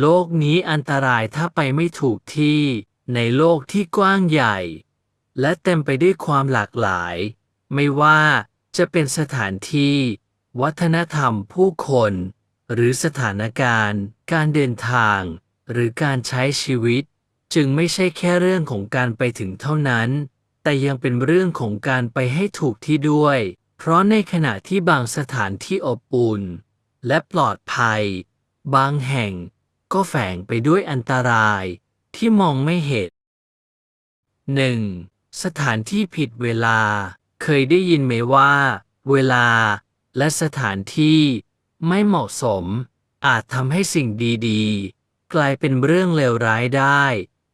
โลกนี้อันตรายถ้าไปไม่ถูกที่ ในโลกที่กว้างใหญ่ และเต็มไปด้วยความหลากหลาย ไม่ว่าจะเป็นสถานที่ วัฒนธรรมผู้คน หรือสถานการณ์ การเดินทาง หรือการใช้ชีวิต จึงไม่ใช่แค่เรื่องของการไปถึงเท่านั้น แต่ยังเป็นเรื่องของการไปให้ถูกที่ด้วย เพราะในขณะที่บางสถานที่อบอุ่น และปลอดภัย บางแห่ง ก็แฝงไปด้วยอันตรายที่มองไม่เห็น 1. สถานที่ผิดเวลา เคยได้ยินไหมว่า เวลาและสถานที่ไม่เหมาะสม อาจทำให้สิ่งดีๆ กลายเป็นเรื่องเลวร้ายได้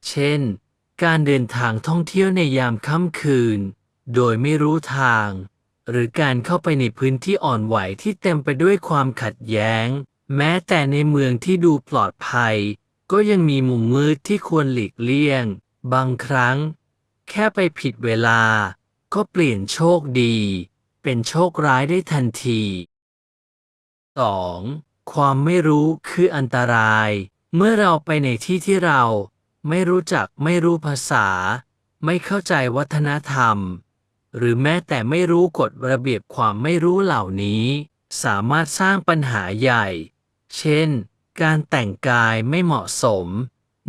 เช่น การเดินทางท่องเที่ยวในยามค่ำคืน โดยไม่รู้ทาง หรือการเข้าไปในพื้นที่อ่อนไหวที่เต็มไปด้วยความขัดแย้ง แม้แต่ในเมืองที่ดูปลอดภัย ก็ยังมีมุมมืดที่ควรหลีกเลี่ยง บางครั้ง แค่ไปผิดเวลา ก็เปลี่ยนโชคดี เป็นโชคร้ายได้ทันที 2. ความไม่รู้คืออันตราย เมื่อเราไปในที่ที่เรา ไม่รู้จักไม่รู้ภาษา ไม่เข้าใจวัฒนธรรม หรือแม้แต่ไม่รู้กฎระเบียบความไม่รู้เหล่านี้ สามารถสร้างปัญหาใหญ่ เช่น การแต่งกายไม่เหมาะสม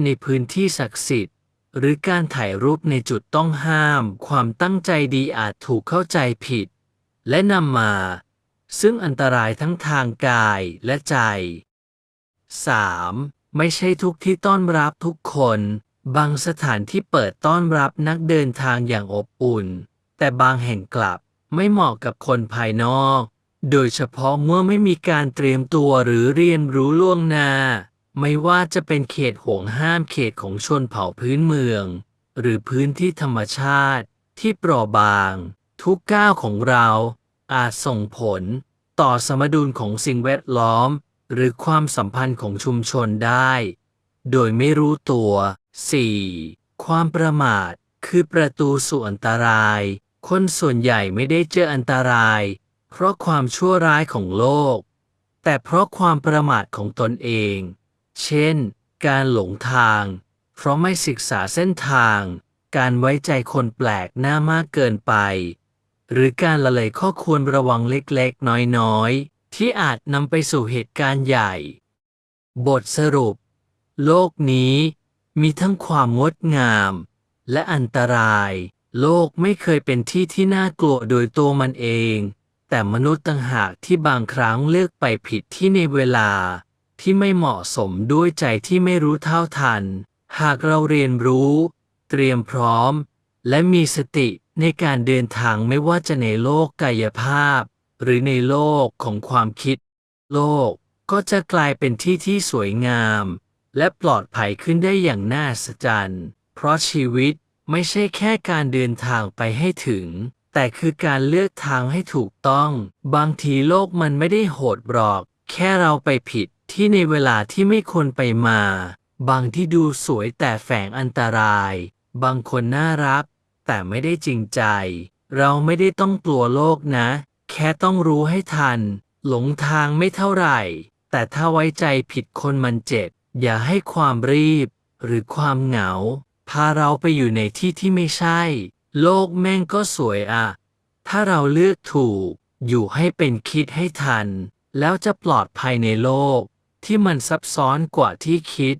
ในพื้นที่ศักดิ์สิทธิ์ หรือการถ่ายรูปในจุดต้องห้าม ความตั้งใจดีอาจถูกเข้าใจผิด และนำมา ซึ่งอันตรายทั้งทางกายและใจ 3. ไม่ใช่ทุกที่ต้อนรับทุกคน บางสถานที่เปิดต้อนรับนักเดินทางอย่างอบอุ่น แต่บางแห่งกลับไม่เหมาะกับคนภายนอก โดยเฉพาะเมื่อไม่มีการเตรียมตัวหรือเรียนรู้ล่วงหน้า ไม่ว่าจะเป็นเขตห่วงห้ามเขตของชนเผ่าพื้นเมือง หรือพื้นที่ธรรมชาติ ที่เปราะบาง ทุกก้าวของเรา อาจส่งผล ต่อสมดุลของสิ่งแวดล้อม หรือความสัมพันธ์ของชุมชนได้ โดยไม่รู้ตัว 4. ความประมาท คือประตูสู่อันตราย คนส่วนใหญ่ไม่ได้เจออันตราย เพราะความชั่วร้ายของโลก แต่เพราะความประมาทของตนเอง เช่น การหลงทาง เพราะไม่ศึกษาเส้นทาง การไว้ใจคนแปลกหน้ามากเกินไป หรือการละเลยข้อควรระวังเล็กๆ น้อยๆ ที่อาจนำไปสู่เหตุการณ์ใหญ่ บทสรุป โลกนี้มีทั้งความงดงาม และอันตราย โลกไม่เคยเป็นที่ที่น่ากลัวโดยตัวมันเอง แต่มนุษย์ต่างหากที่บางครั้งเลือกไปผิดที่ในเวลา ที่ไม่เหมาะสมด้วยใจที่ไม่รู้เท่าทัน หากเราเรียนรู้ เตรียมพร้อม และมีสติในการเดินทางไม่ว่าจะในโลกกายภาพ หรือในโลกของความคิด โลกก็จะกลายเป็นที่ที่สวยงาม และปลอดภัยขึ้นได้อย่างน่าสะใจเพราะชีวิตไม่ใช่แค่การเดินทางไปให้ถึง แต่คือการเลือกทางให้ถูกต้อง บางทีโลกมันไม่ได้โหดบรอก แค่เราไปผิดที่ในเวลาที่ไม่ควรไปมา บางที่ดูสวยแต่แฝงอันตราย บางคนน่ารัก แต่ไม่ได้จริงใจ เราไม่ได้ต้องกลัวโลกนะ แค่ต้องรู้ให้ทัน หลงทางไม่เท่าไหร่ แต่ถ้าไว้ใจผิดคนมันเจ็บ อย่าให้ความรีบ หรือความเหงา พาเราไปอยู่ในที่ที่ไม่ใช่ โลกแม่งก็สวยอะ ถ้าเราเลือกถูก อยู่ให้เป็นคิดให้ทัน แล้วจะปลอดภัยในโลก ที่มันซับซ้อนกว่าที่คิด